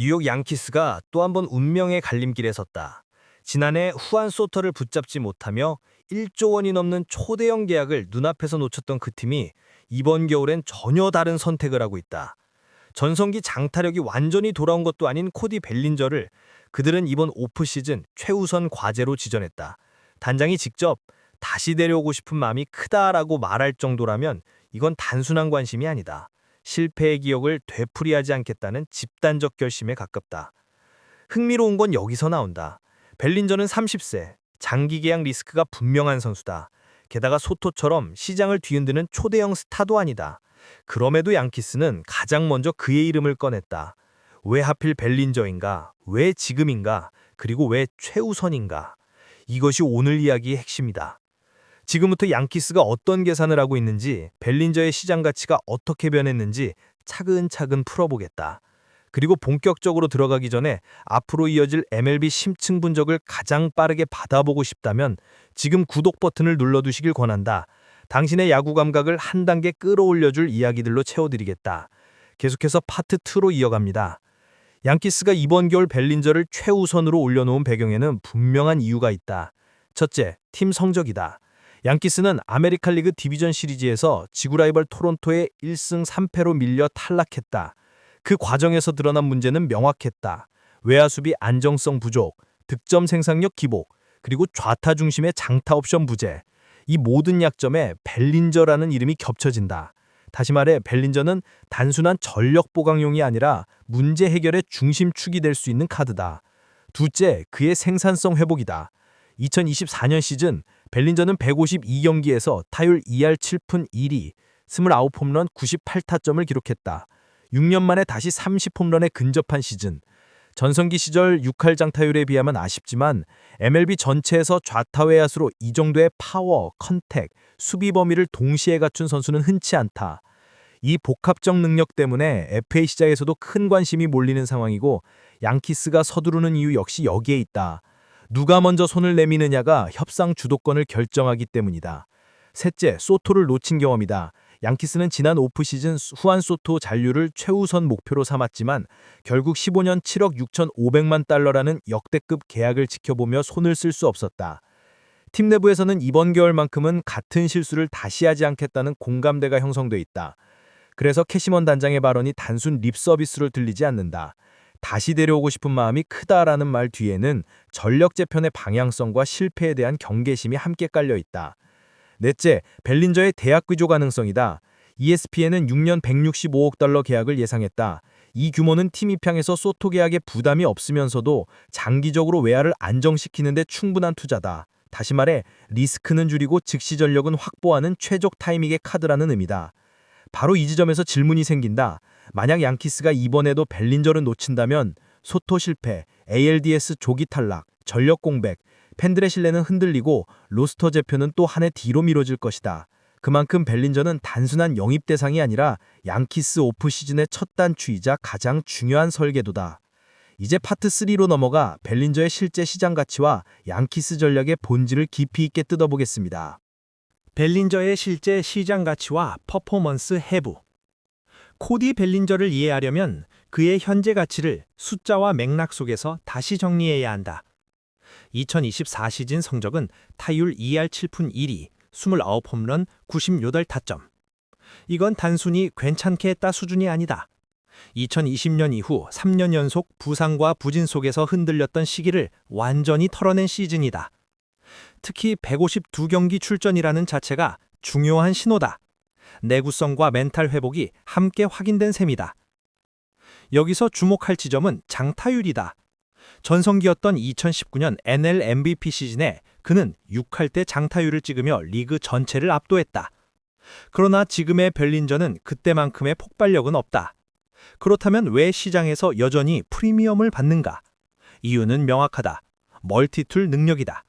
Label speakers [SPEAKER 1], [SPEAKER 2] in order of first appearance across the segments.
[SPEAKER 1] 뉴욕 양키스가 또 한 번 운명의 갈림길에 섰다. 지난해 후안 소터를 붙잡지 못하며 1조 원이 넘는 초대형 계약을 눈앞에서 놓쳤던 그 팀이 이번 겨울엔 전혀 다른 선택을 하고 있다. 전성기 장타력이 완전히 돌아온 것도 아닌 코디 벨린저를 그들은 이번 오프 시즌 최우선 과제로 지정했다. 단장이 직접 다시 데려오고 싶은 마음이 크다라고 말할 정도라면 이건 단순한 관심이 아니다. 실패의 기억을 되풀이하지 않겠다는 집단적 결심에 가깝다. 흥미로운 건 여기서 나온다. 벨린저는 30세, 장기 계약 리스크가 분명한 선수다. 게다가 소토처럼 시장을 뒤흔드는 초대형 스타도 아니다. 그럼에도 양키스는 가장 먼저 그의 이름을 꺼냈다. 왜 하필 벨린저인가? 왜 지금인가? 그리고 왜 최우선인가? 이것이 오늘 이야기의 핵심이다. 지금부터 양키스가 어떤 계산을 하고 있는지, 벨린저의 시장 가치가 어떻게 변했는지 차근차근 풀어보겠다. 그리고 본격적으로 들어가기 전에 앞으로 이어질 MLB 심층 분석을 가장 빠르게 받아보고 싶다면 지금 구독 버튼을 눌러두시길 권한다. 당신의 야구 감각을 한 단계 끌어올려줄 이야기들로 채워드리겠다. 계속해서 파트 2로 이어갑니다. 양키스가 이번 겨울 벨린저를 최우선으로 올려놓은 배경에는 분명한 이유가 있다. 첫째, 팀 성적이다. 양키스는 아메리칸 리그 디비전 시리즈에서 지구 라이벌 토론토에 1승 3패로 밀려 탈락했다. 그 과정에서 드러난 문제는 명확했다. 외야 수비 안정성 부족, 득점 생산력 기복, 그리고 좌타 중심의 장타 옵션 부재. 이 모든 약점에 벨린저라는 이름이 겹쳐진다. 다시 말해 벨린저는 단순한 전력 보강용이 아니라 문제 해결의 중심축이 될 수 있는 카드다. 둘째, 그의 생산성 회복이다. 2024년 시즌 벨린저는 152경기에서 타율 2할 7푼 1위, 29홈런 98타점을 기록했다. 6년 만에 다시 30홈런에 근접한 시즌. 전성기 시절 6할 장타율에 비하면 아쉽지만 MLB 전체에서 좌타 외야수로 이 정도의 파워, 컨택, 수비 범위를 동시에 갖춘 선수는 흔치 않다. 이 복합적 능력 때문에 FA 시장에서도 큰 관심이 몰리는 상황이고 양키스가 서두르는 이유 역시 여기에 있다. 누가 먼저 손을 내미느냐가 협상 주도권을 결정하기 때문이다. 셋째, 소토를 놓친 경험이다. 양키스는 지난 오프 시즌 후안 소토 잔류를 최우선 목표로 삼았지만 결국 15년 7억 6,500만 달러라는 역대급 계약을 지켜보며 손을 쓸 수 없었다. 팀 내부에서는 이번 겨울만큼은 같은 실수를 다시 하지 않겠다는 공감대가 형성돼 있다. 그래서 캐시먼 단장의 발언이 단순 립 서비스로 들리지 않는다. 다시 데려오고 싶은 마음이 크다라는 말 뒤에는 전력 재편의 방향성과 실패에 대한 경계심이 함께 깔려 있다. 넷째, 벨린저의 대학 귀조 가능성이다. ESPN은 6년 165억 달러 계약을 예상했다. 이 규모는 팀 입장에서 소토 계약에 부담이 없으면서도 장기적으로 외야를 안정시키는 데 충분한 투자다. 다시 말해 리스크는 줄이고 즉시 전력은 확보하는 최적 타이밍의 카드라는 의미다. 바로 이 지점에서 질문이 생긴다. 만약 양키스가 이번에도 벨린저를 놓친다면 소토 실패, ALDS 조기 탈락, 전력 공백, 팬들의 신뢰는 흔들리고 로스터 재표는 또 한 해 뒤로 미뤄질 것이다. 그만큼 벨린저는 단순한 영입 대상이 아니라 양키스 오프 시즌의 첫 단추이자 가장 중요한 설계도다. 이제 파트 3로 넘어가 벨린저의 실제 시장 가치와 양키스 전략의 본질을 깊이 있게 뜯어보겠습니다.
[SPEAKER 2] 벨린저의 실제 시장 가치와 퍼포먼스 해부. 코디 벨린저를 이해하려면 그의 현재 가치를 숫자와 맥락 속에서 다시 정리해야 한다. 2024 시즌 성적은 타율 2할 7푼 1위, 29홈런 98타점. 이건 단순히 괜찮게 했다 수준이 아니다. 2020년 이후 3년 연속 부상과 부진 속에서 흔들렸던 시기를 완전히 털어낸 시즌이다. 특히 152경기 출전이라는 자체가 중요한 신호다. 내구성과 멘탈 회복이 함께 확인된 셈이다. 여기서 주목할 지점은 장타율이다. 전성기였던 2019년 NL MVP 시즌에 그는 6할 때 장타율을 찍으며 리그 전체를 압도했다. 그러나 지금의 벨린저는 그때만큼의 폭발력은 없다. 그렇다면 왜 시장에서 여전히 프리미엄을 받는가? 이유는 명확하다. 멀티툴 능력이다.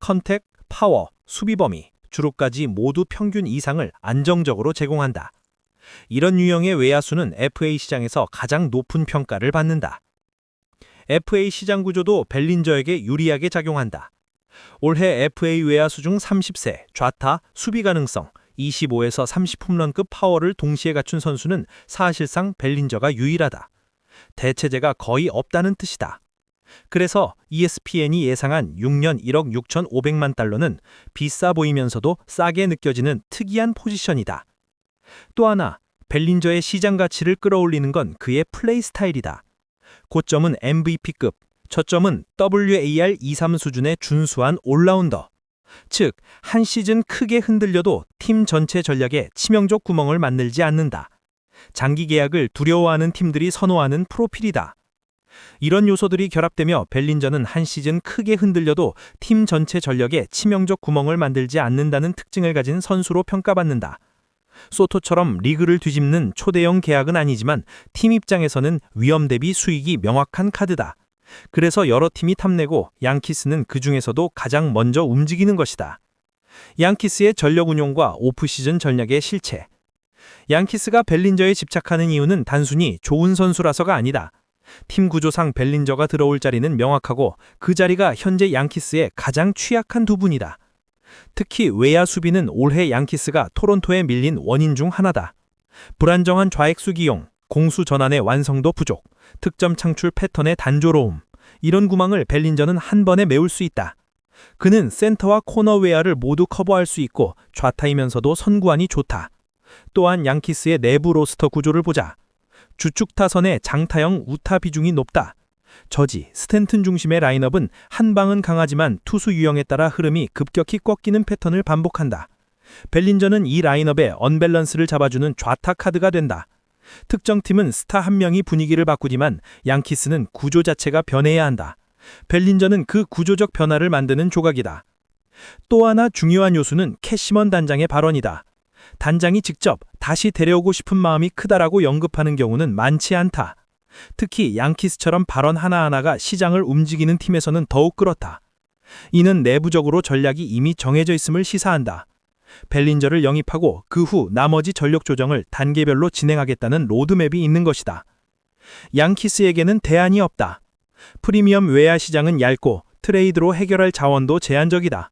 [SPEAKER 2] 컨택, 파워, 수비 범위, 주로까지 모두 평균 이상을 안정적으로 제공한다. 이런 유형의 외야수는 FA 시장에서 가장 높은 평가를 받는다. FA 시장 구조도 벨린저에게 유리하게 작용한다. 올해 FA 외야수 중 30세, 좌타, 수비 가능성, 25에서 30홈런급 파워를 동시에 갖춘 선수는 사실상 벨린저가 유일하다. 대체제가 거의 없다는 뜻이다. 그래서 ESPN이 예상한 6년 1억 6,500만 달러는 비싸 보이면서도 싸게 느껴지는 특이한 포지션이다. 또 하나, 벨린저의 시장 가치를 끌어올리는 건 그의 플레이 스타일이다. 고점은 MVP급, 저점은 WAR 23 수준의 준수한 올라운더. 즉, 한 시즌 크게 흔들려도 팀 전체 전략에 치명적 구멍을 만들지 않는다. 장기 계약을 두려워하는 팀들이 선호하는 프로필이다. 이런 요소들이 결합되며 벨린저는 한 시즌 크게 흔들려도 팀 전체 전력에 치명적 구멍을 만들지 않는다는 특징을 가진 선수로 평가받는다. 소토처럼 리그를 뒤집는 초대형 계약은 아니지만 팀 입장에서는 위험 대비 수익이 명확한 카드다. 그래서 여러 팀이 탐내고 양키스는 그 중에서도 가장 먼저 움직이는 것이다. 양키스의 전력 운용과 오프시즌 전략의 실체. 양키스가 벨린저에 집착하는 이유는 단순히 좋은 선수라서가 아니다. 팀 구조상 벨린저가 들어올 자리는 명확하고 그 자리가 현재 양키스의 가장 취약한 두 분이다. 특히 외야 수비는 올해 양키스가 토론토에 밀린 원인 중 하나다. 불안정한 좌익수 기용, 공수 전환의 완성도 부족, 득점 창출 패턴의 단조로움, 이런 구멍을 벨린저는 한 번에 메울 수 있다. 그는 센터와 코너 외야를 모두 커버할 수 있고 좌타이면서도 선구안이 좋다. 또한 양키스의 내부 로스터 구조를 보자. 주축 타선의 장타형 우타 비중이 높다. 저지, 스탠튼 중심의 라인업은 한 방은 강하지만 투수 유형에 따라 흐름이 급격히 꺾이는 패턴을 반복한다. 벨린저는 이 라인업의 언밸런스를 잡아주는 좌타 카드가 된다. 특정 팀은 스타 한 명이 분위기를 바꾸지만 양키스는 구조 자체가 변해야 한다. 벨린저는 그 구조적 변화를 만드는 조각이다. 또 하나 중요한 요소는 캐시먼 단장의 발언이다. 단장이 직접 다시 데려오고 싶은 마음이 크다라고 언급하는 경우는 많지 않다. 특히 양키스처럼 발언 하나하나가 시장을 움직이는 팀에서는 더욱 그렇다. 이는 내부적으로 전략이 이미 정해져 있음을 시사한다. 벨린저를 영입하고 그 후 나머지 전력 조정을 단계별로 진행하겠다는 로드맵이 있는 것이다. 양키스에게는 대안이 없다. 프리미엄 외야 시장은 얇고 트레이드로 해결할 자원도 제한적이다.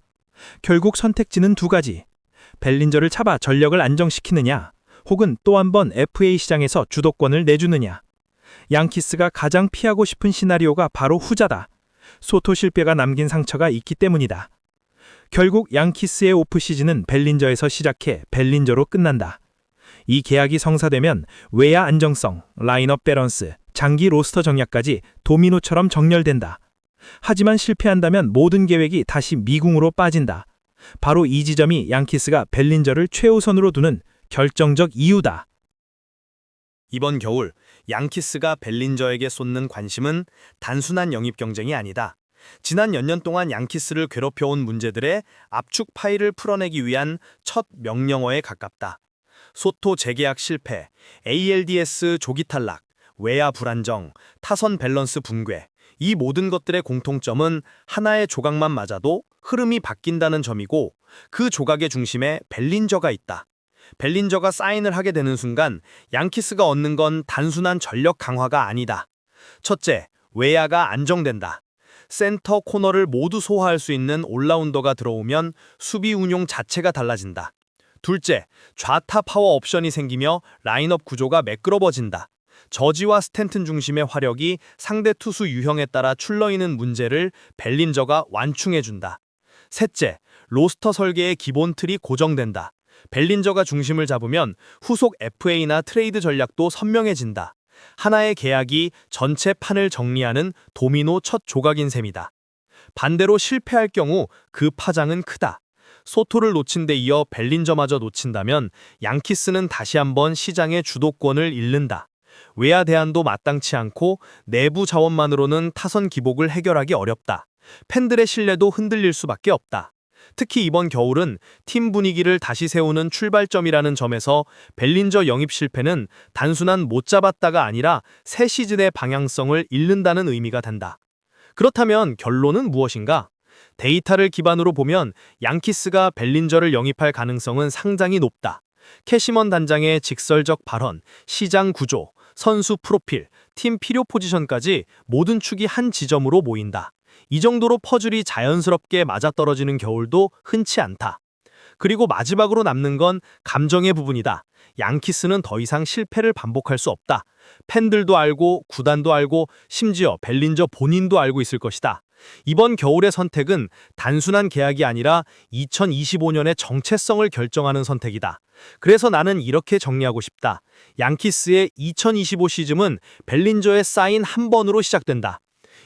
[SPEAKER 2] 결국 선택지는 두 가지. 벨린저를 잡아 전력을 안정시키느냐, 혹은 또 한 번 FA 시장에서 주도권을 내주느냐. 양키스가 가장 피하고 싶은 시나리오가 바로 후자다. 소토 실패가 남긴 상처가 있기 때문이다. 결국 양키스의 오프 시즌은 벨린저에서 시작해 벨린저로 끝난다. 이 계약이 성사되면 외야 안정성, 라인업 밸런스, 장기 로스터 정략까지 도미노처럼 정렬된다. 하지만 실패한다면 모든 계획이 다시 미궁으로 빠진다. 바로 이 지점이 양키스가 벨린저를 최우선으로 두는 결정적 이유다.
[SPEAKER 1] 이번 겨울 양키스가 벨린저에게 쏟는 관심은 단순한 영입 경쟁이 아니다. 지난 몇 년 동안 양키스를 괴롭혀온 문제들의 압축 파일을 풀어내기 위한 첫 명령어에 가깝다. 소토 재계약 실패, ALDS 조기 탈락, 외야 불안정, 타선 밸런스 붕괴. 이 모든 것들의 공통점은 하나의 조각만 맞아도 흐름이 바뀐다는 점이고 그 조각의 중심에 벨린저가 있다. 벨린저가 사인을 하게 되는 순간 양키스가 얻는 건 단순한 전력 강화가 아니다. 첫째, 외야가 안정된다. 센터 코너를 모두 소화할 수 있는 올라운더가 들어오면 수비 운용 자체가 달라진다. 둘째, 좌타 파워 옵션이 생기며 라인업 구조가 매끄러워진다. 저지와 스탠튼 중심의 화력이 상대 투수 유형에 따라 출러있는 문제를 벨린저가 완충해준다. 셋째, 로스터 설계의 기본 틀이 고정된다. 벨린저가 중심을 잡으면 후속 FA나 트레이드 전략도 선명해진다. 하나의 계약이 전체 판을 정리하는 도미노 첫 조각인 셈이다. 반대로 실패할 경우 그 파장은 크다. 소토를 놓친 데 이어 벨린저마저 놓친다면 양키스는 다시 한번 시장의 주도권을 잃는다. 외야 대안도 마땅치 않고 내부 자원만으로는 타선 기복을 해결하기 어렵다. 팬들의 신뢰도 흔들릴 수밖에 없다. 특히 이번 겨울은 팀 분위기를 다시 세우는 출발점이라는 점에서 벨린저 영입 실패는 단순한 못 잡았다가 아니라 새 시즌의 방향성을 잃는다는 의미가 된다. 그렇다면 결론은 무엇인가? 데이터를 기반으로 보면 양키스가 벨린저를 영입할 가능성은 상당히 높다. 캐시먼 단장의 직설적 발언, 시장 구조, 선수 프로필, 팀 필요 포지션까지 모든 축이 한 지점으로 모인다. 이 정도로 퍼즐이 자연스럽게 맞아떨어지는 겨울도 흔치 않다.
[SPEAKER 2] 그리고 마지막으로 남는 건 감정의 부분이다. 양키스는 더 이상 실패를 반복할 수 없다. 팬들도 알고 구단도 알고 심지어 벨린저 본인도 알고 있을 것이다. 이번 겨울의 선택은 단순한 계약이 아니라 2025년의 정체성을 결정하는 선택이다. 그래서 나는 이렇게 정리하고 싶다. 양키스의 2025 시즌은 벨린저의 사인 한 번으로 시작된다.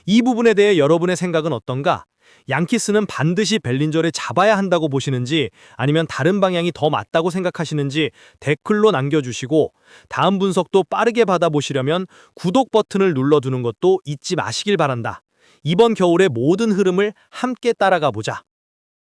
[SPEAKER 2] 이 부분에 대해 여러분의 생각은 어떤가? 양키스는 반드시 벨린저를 잡아야 한다고 보시는지 아니면 다른 방향이 더 맞다고 생각하시는지 댓글로 남겨주시고 다음 분석도 빠르게 받아보시려면 구독 버튼을 눌러두는 것도 잊지 마시길 바란다. 이번 겨울의 모든 흐름을 함께 따라가 보자.